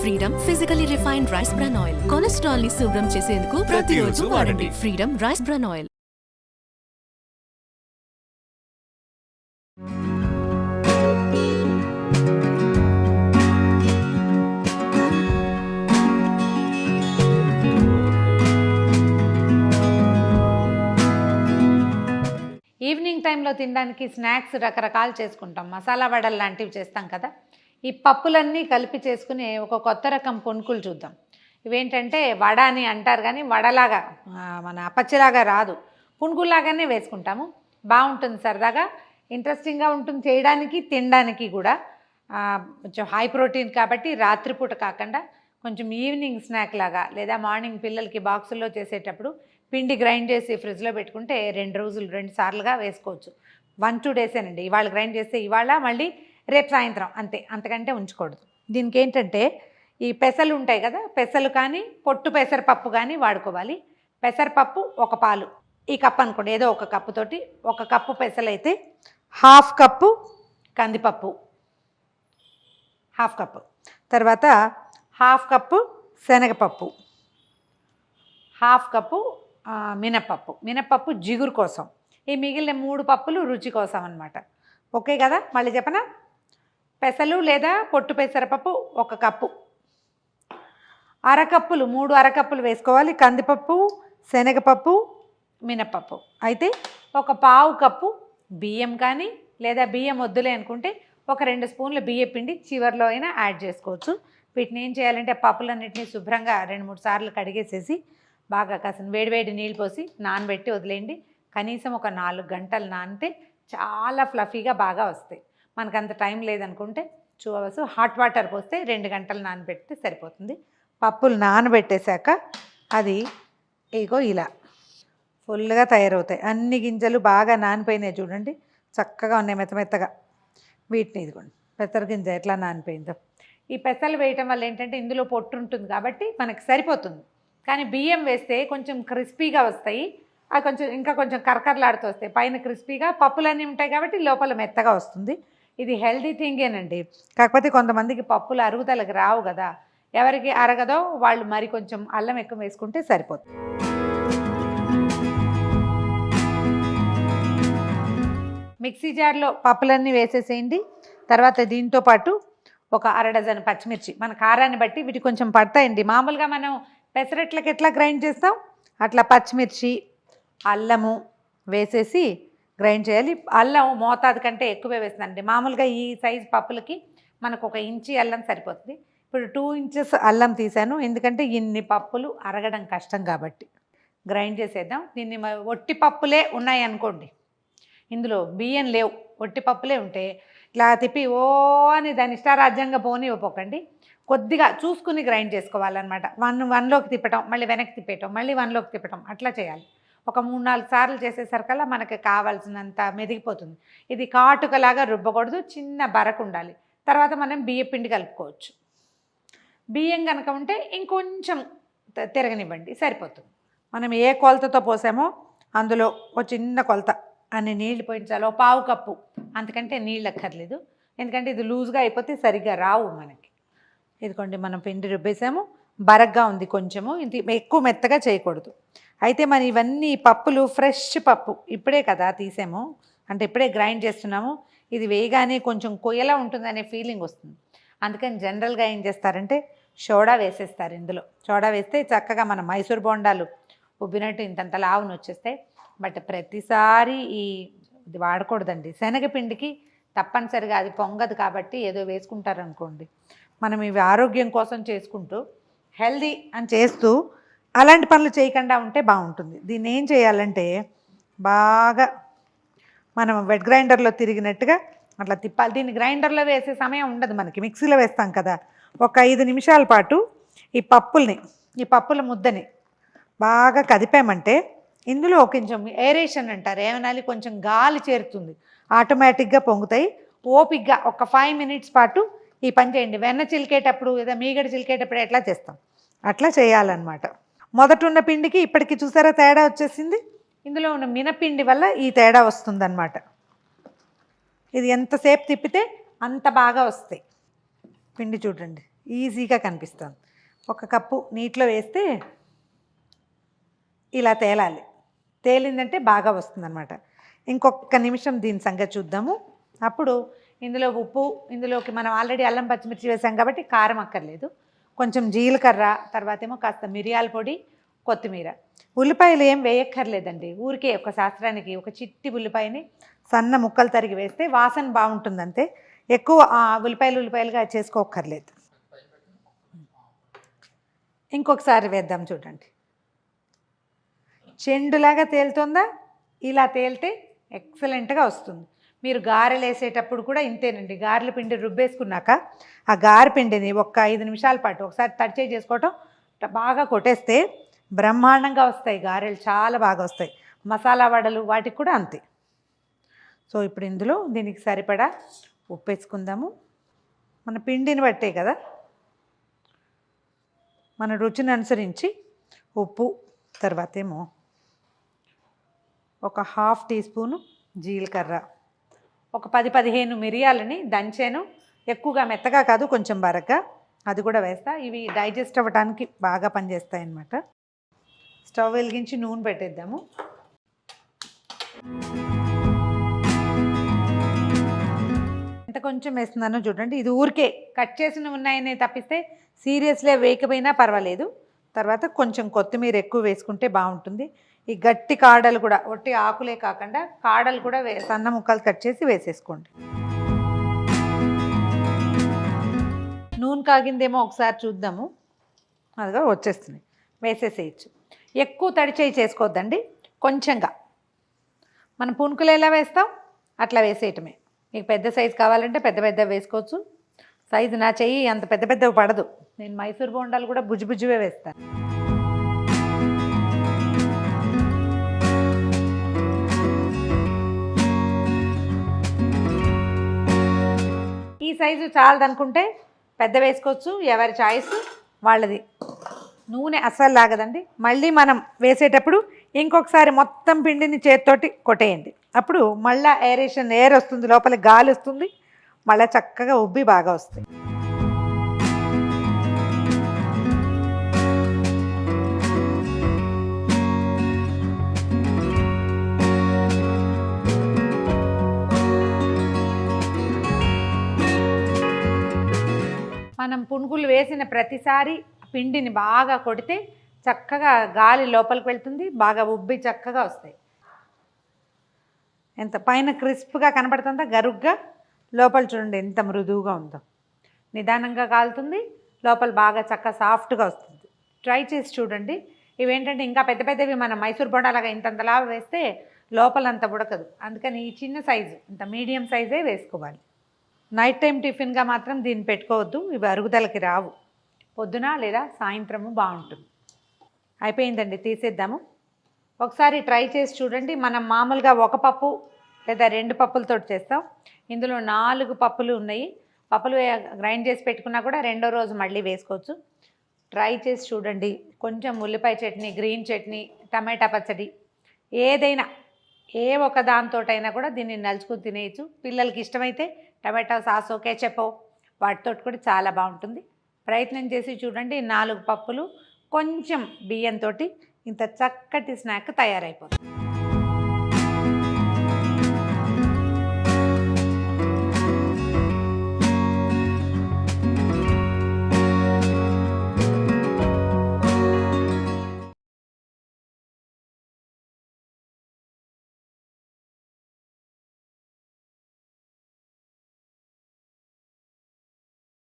Freedom physically refined rice bran oil కొలెస్ట్రాల్ని శుభ్రం చేసేందుకు ప్రతిరోజు వాడండి. Freedom rice bran oil evening టైంలో తినడానికి స్నాక్స్ రకరకాలు చేసుకుంటాం. మసాలా వడలు లాంటివి చేస్తాం కదా? ఈ పప్పులన్నీ కలిపి చేసుకుని ఒక కొత్త రకం పునుకులు చూద్దాం. ఇవేంటంటే వడ అని అంటారు కానీ వడలాగా మన అపచ్చిలాగా రాదు. పునుకుల్లాగానే వేసుకుంటాము. బాగుంటుంది సరదాగా. ఇంట్రెస్టింగ్గా ఉంటుంది చేయడానికి తినడానికి కూడా. కొంచెం హై ప్రోటీన్ కాబట్టి రాత్రిపూట కాకుండా కొంచెం ఈవినింగ్ స్నాక్ లాగా లేదా మార్నింగ్ పిల్లలకి బాక్సుల్లో చేసేటప్పుడు పిండి గ్రైండ్ చేసి ఫ్రిడ్జ్లో పెట్టుకుంటే రెండు రోజులు రెండు సార్లుగా వేసుకోవచ్చు. వన్ టూ డేసేనండి. ఇవాళ గ్రైండ్ చేస్తే ఇవాళ మళ్ళీ రేపు సాయంత్రం అంతే అంతకంటే ఉంచకూడదు. దీనికి ఏంటంటే ఈ పెసలు ఉంటాయి కదా పెసలు కానీ పొట్టు పెసరపప్పు కానీ వాడుకోవాలి. పెసరపప్పు ఒక పాలు ఈ కప్ అనుకోండి ఏదో ఒక కప్పుతోటి ఒక కప్పు పెసలు అయితే హాఫ్ కప్పు కందిపప్పు హాఫ్ కప్పు. తర్వాత హాఫ్ కప్పు శనగపప్పు హాఫ్ కప్పు మినప్పప్పు. మినప్పప్పు జిగురు కోసం. ఈ మిగిలిన మూడు పప్పులు రుచి కోసం అనమాట ఓకే కదా? మళ్ళీ చెప్పనా? పెసలు లేదా పొట్టు పెసరపప్పు ఒక కప్పు. అరకప్పులు మూడు అరకప్పులు వేసుకోవాలి. కందిపప్పు శనగపప్పు మినప్పప్పు అయితే ఒక పావు కప్పు బియ్యం కానీ లేదా బియ్యం వద్దులే అనుకుంటే ఒక రెండు స్పూన్ల బియ్య పిండి చివరిలో అయినా యాడ్ చేసుకోవచ్చు. వీటిని ఏం చేయాలంటే పప్పులన్నింటినీ శుభ్రంగా రెండు మూడు సార్లు కడిగేసేసి బాగా కాసిన వేడివేడి నీళ్ళు పోసి నానబెట్టి వదిలేయండి. కనీసం ఒక నాలుగు గంటలు నానితే చాలా ఫ్లఫీగా బాగా వస్తాయి. మనకు అంత టైం లేదనుకుంటే టూ అవర్స్ హాట్ వాటర్ పోస్తే రెండు గంటలు నానబెడితే సరిపోతుంది. పప్పులు నానబెట్టేశాక అది ఇగో ఇలా ఫుల్గా తయారవుతాయి. అన్ని గింజలు బాగా నానిపోయినాయి చూడండి. చక్కగా ఉన్నాయి మెత్త మెత్తగా. వీటిని ఇదిగోండి. పెసర గింజ ఎట్లా నానిపోయిందో. ఈ పెసలు వేయటం వల్ల ఏంటంటే ఇందులో పొట్టు ఉంటుంది కాబట్టి మనకి సరిపోతుంది. కానీ బియ్యం వేస్తే కొంచెం క్రిస్పీగా వస్తాయి. అవి కొంచెం ఇంకా కొంచెం కరకరలాడుతూ వస్తాయి. పైన క్రిస్పీగా పప్పులన్నీ ఉంటాయి కాబట్టి లోపల మెత్తగా వస్తుంది. ఇది హెల్దీ థింగేనండి కాకపోతే కొంతమందికి పప్పులు అరుగుదలకు రావు కదా. ఎవరికి అరగదో వాళ్ళు మరి కొంచెం అల్లం ఎక్కువ వేసుకుంటే సరిపోతుంది. మిక్సీ జార్లో పప్పులన్నీ వేసేసేయండి. తర్వాత దీంతో పాటు ఒక అర డజన్ పచ్చిమిర్చి. మన కారాన్ని బట్టి వీటి కొంచెం పడతాయండి. మామూలుగా మనం పెసరట్లకి ఎట్లా గ్రైండ్ చేస్తాం? అట్లా పచ్చిమిర్చి అల్లము వేసేసి గ్రైండ్ చేయాలి. అల్లం మోతాదు కంటే ఎక్కువే వేస్తుందండి మామూలుగా ఈ సైజ్ పప్పులకి మనకు ఒక ఇంచి అల్లం సరిపోతుంది. ఇప్పుడు టూ ఇంచెస్ అల్లం తీసాను. ఎందుకంటే ఇన్ని పప్పులు అరగడం కష్టం కాబట్టి గ్రైండ్ చేసేద్దాం. దీన్ని ఒట్టి పప్పులే ఉన్నాయి అనుకోండి. ఇందులో బియ్యం లేవు. ఒట్టి పప్పులే ఉంటే ఇట్లా తిప్పి ఓ అని దాని ఇష్టారాజ్యంగా పోని ఇవ్వకండి కొద్దిగా చూసుకుని గ్రైండ్ చేసుకోవాలన్నమాట. వన్ వన్లోకి తిప్పటం మళ్ళీ వెనక్కి తిప్పేయటం మళ్ళీ వన్లోకి తిప్పటం అట్లా చేయాలి. ఒక మూడు నాలుగు సార్లు చేసేసరికల్లా మనకి కావాల్సినంత మెదిగిపోతుంది. ఇది కాటుకలాగా రుబ్బకూడదు చిన్న బరకు ఉండాలి. తర్వాత మనం బియ్య పిండి కలుపుకోవచ్చు. బియ్యం కనుక ఉంటే ఇంకొంచెం తిరగనివ్వండి సరిపోతుంది. మనం ఏ కొలతతో పోసామో అందులో ఒక చిన్న కొలత అన్ని నీళ్ళు పోయించాలి ఒక పావు కప్పు. అంతకంటే నీళ్ళు అక్కర్లేదు ఎందుకంటే ఇది లూజ్గా అయిపోతే సరిగ్గా రావు మనకి. ఇదిగోండి మనం పిండి రుబ్బేసాము. బరగ్గా ఉంది కొంచెము. ఇది ఎక్కువ మెత్తగా చేయకూడదు. అయితే మనం ఇవన్నీ పప్పులు ఫ్రెష్ పప్పు. ఇప్పుడే కదా తీసాము. అంటే ఇప్పుడే గ్రైండ్ చేస్తున్నాము. ఇది వేయగానే కొంచెం కొయ్యలా ఉంటుందనే ఫీలింగ్ వస్తుంది. అందుకని జనరల్గా ఏం చేస్తారంటే సోడా వేసేస్తారు ఇందులో. సోడా వేస్తే చక్కగా మన మైసూర్ బోండాలు ఉబ్బినట్టు ఇంతంత లావును వచ్చేస్తాయి. బట్ ప్రతిసారి ఈ ఇది వాడకూడదండి. శనగపిండికి తప్పనిసరిగా అది పొంగదు కాబట్టి ఏదో వేసుకుంటారు అనుకోండి మనం ఇవి ఆరోగ్యం కోసం చేసుకుంటూ హెల్దీ అని చేస్తూ అలాంటి పనులు చేయకుండా ఉంటే బాగుంటుంది. దీన్ని ఏం చేయాలంటే బాగా మనం వెట్ గ్రైండర్లో తిరిగినట్టుగా అట్లా తిప్పాలి. దీన్ని గ్రైండర్లో వేసే సమయం ఉండదు మనకి. మిక్సీలో వేస్తాం కదా. ఒక ఐదు నిమిషాల పాటు ఈ పప్పుల్ని ఈ పప్పుల ముద్దని బాగా కదిపామంటే ఇందులో కొంచెం ఏరేషన్ అంటారు. ఏమనాలి? కొంచెం గాలి చేరుతుంది. ఆటోమేటిక్గా పొంగుతాయి. ఓపిక్గా ఒక ఫైవ్ మినిట్స్ పాటు ఈ పని చేయండి. వెన్న చిలికేటప్పుడు లేదా మీగడ చిలికేటప్పుడు ఎట్లా చేస్తాం? అట్లా చేయాలన్నమాట. మొదట ఉన్న పిండికి ఇప్పటికి చూసారా తేడా వచ్చేసింది? ఇందులో ఉన్న మినపిండి వల్ల ఈ తేడా వస్తుందన్నమాట. ఇది ఎంతసేపు తిప్పితే అంత బాగా వస్తాయి. పిండి చూడండి ఈజీగా కనిపిస్తుంది. ఒక కప్పు నీటిలో వేస్తే ఇలా తేలాలి. తేలిందంటే బాగా వస్తుందన్నమాట. ఇంకొక నిమిషం దీని సంగతి చూద్దాము. అప్పుడు ఇందులో ఉప్పు ఇందులోకి మనం ఆల్రెడీ అల్లం పచ్చిమిర్చి వేసాం కాబట్టి కారం అక్కర్లేదు. కొంచెం జీలకర్ర తర్వాత ఏమో కాస్త మిరియాల పొడి కొత్తిమీర. ఉల్లిపాయలు ఏం వేయక్కర్లేదండి. ఊరికే ఒక శాస్త్రానికి ఒక చిట్టి ఉల్లిపాయని సన్న ముక్కలు తరిగి వేస్తే వాసన బాగుంటుంది అంతే ఎక్కువ ఉల్లిపాయలు ఉల్లిపాయలుగా చేసుకోక్కర్లేదు. ఇంకొకసారి వేద్దాం చూడండి. చెండులాగా తేలుతుందా? ఇలా తేలితే ఎక్సలెంట్గా వస్తుంది. మీరు గారెలు వేసేటప్పుడు కూడా ఇంతేనండి. గారెల పిండి రుబ్బేసుకున్నాక ఆ గారె పిండిని ఒక్క ఐదు నిమిషాల పాటు ఒకసారి తడిచే చేసుకోవటం బాగా కొట్టేస్తే బ్రహ్మాండంగా వస్తాయి గారెలు చాలా బాగా వస్తాయి. మసాలా వడలు వాటికి కూడా అంతే. సో ఇప్పుడు ఇందులో దీనికి సరిపడా ఉప్పు వేసుకుందాము మన పిండిని బట్టే కదా. మన రుచిని అనుసరించి ఉప్పు తర్వాత ఏమో ఒక హాఫ్ టీ స్పూను జీలకర్ర. ఒక పది పదిహేను మిరియాలని దంచాను. ఎక్కువగా మెత్తగా కాదు కొంచెం బరగ్గా అది కూడా వేస్తా. ఇవి డైజెస్ట్ అవ్వడానికి బాగా పనిచేస్తాయి అన్నమాట స్టవ్ వెలిగించి నూనె పెట్టేద్దాము. ఎంత కొంచెం వేస్తున్నానో చూడండి. ఇది ఊరికే కట్ చేసిన ఉన్నాయని తప్పిస్తే సీరియస్లే వేయకపోయినా పర్వాలేదు. తర్వాత కొంచెం కొత్తిమీర ఎక్కువ వేసుకుంటే బాగుంటుంది. ఈ గట్టి కాడలు కూడా ఒట్టి ఆకులే కాకుండా కాడలు కూడా వే సన్న ముక్కలు కట్ చేసి వేసేసుకోండి. నూనె కాగిందేమో ఒకసారి చూద్దాము. అదిగా వచ్చేస్తుంది వేసేసేయచ్చు. ఎక్కువ తడిచేయి చేసుకోవద్దండి. కొంచెంగా. మనం పునుకులు ఎలా వేస్తాం? అట్లా వేసేయటమే. మీకు పెద్ద సైజు కావాలంటే పెద్ద పెద్ద వేసుకోవచ్చు. సైజు నా చెయ్యి అంత పెద్ద పెద్దవి పడదు. నేను మైసూర్ బోండాలు కూడా బుజ్జి బుజ్జివే వేస్తాను. సైజు చాలదనుకుంటే పెద్ద వేసుకోవచ్చు ఎవరి చాయిస్ వాళ్ళది. నూనె అస్సలు లాగదండి మళ్ళీ మనం వేసేటప్పుడు ఇంకొకసారి మొత్తం పిండిని చేతితోటి కొట్టేయండి. అప్పుడు మళ్ళీ ఏరేషన్ ఎయిర్ వస్తుంది లోపల గాలి వస్తుంది మళ్ళీ చక్కగా ఉబ్బి బాగా వస్తుంది మనం పునుగులు వేసిన ప్రతిసారి పిండిని బాగా కొడితే చక్కగా గాలి లోపలికి వెళ్తుంది బాగా ఉబ్బి చక్కగా వస్తాయి. ఎంత పైన క్రిస్ప్గా కనపడుతుందా? గరుగ్గా. లోపల చూడండి ఎంత మృదువుగా ఉందో. నిదానంగా కాలుతుంది లోపల బాగా చక్క సాఫ్ట్గా వస్తుంది. ట్రై చేసి చూడండి. ఇవేంటంటే ఇంకా పెద్ద పెద్దవి మనం మైసూర్ బొండాలాగా ఇంతంతలా వేస్తే లోపల అంత ఉడకదు. అందుకని ఈ చిన్న సైజు ఇంత మీడియం సైజే వేసుకోవాలి. నైట్ టైం టిఫిన్గా మాత్రం దీన్ని పెట్టుకోవద్దు. ఇవి అరుగుదలకి రావు. పొద్దున లేదా సాయంత్రము బాగుంటుంది. అయిపోయిందండి తీసేద్దాము. ఒకసారి ట్రై చేసి చూడండి. మనం మామూలుగా ఒక పప్పు లేదా రెండు పప్పులతో చేస్తాం. ఇందులో నాలుగు పప్పులు ఉన్నాయి. పప్పులు గ్రైండ్ చేసి పెట్టుకున్నా కూడా రెండో రోజు మళ్ళీ వేసుకోవచ్చు. ట్రై చేసి చూడండి. కొంచెం ఉల్లిపాయ చట్నీ గ్రీన్ చట్నీ టమాటా పచ్చడి ఏదైనా ఏ ఒక దాంతోటైనా కూడా దీన్ని నలుచుకుని తినేయచ్చు. పిల్లలకి ఇష్టమైతే టమాటా సాస్ ఓకే చెప్పు. వాటితో కూడా చాలా బాగుంటుంది. ప్రయత్నం చేసి చూడండి నాలుగు పప్పులు కొంచెం బియ్యంతో ఇంత చక్కటి స్నాక్ తయారైపోతుంది.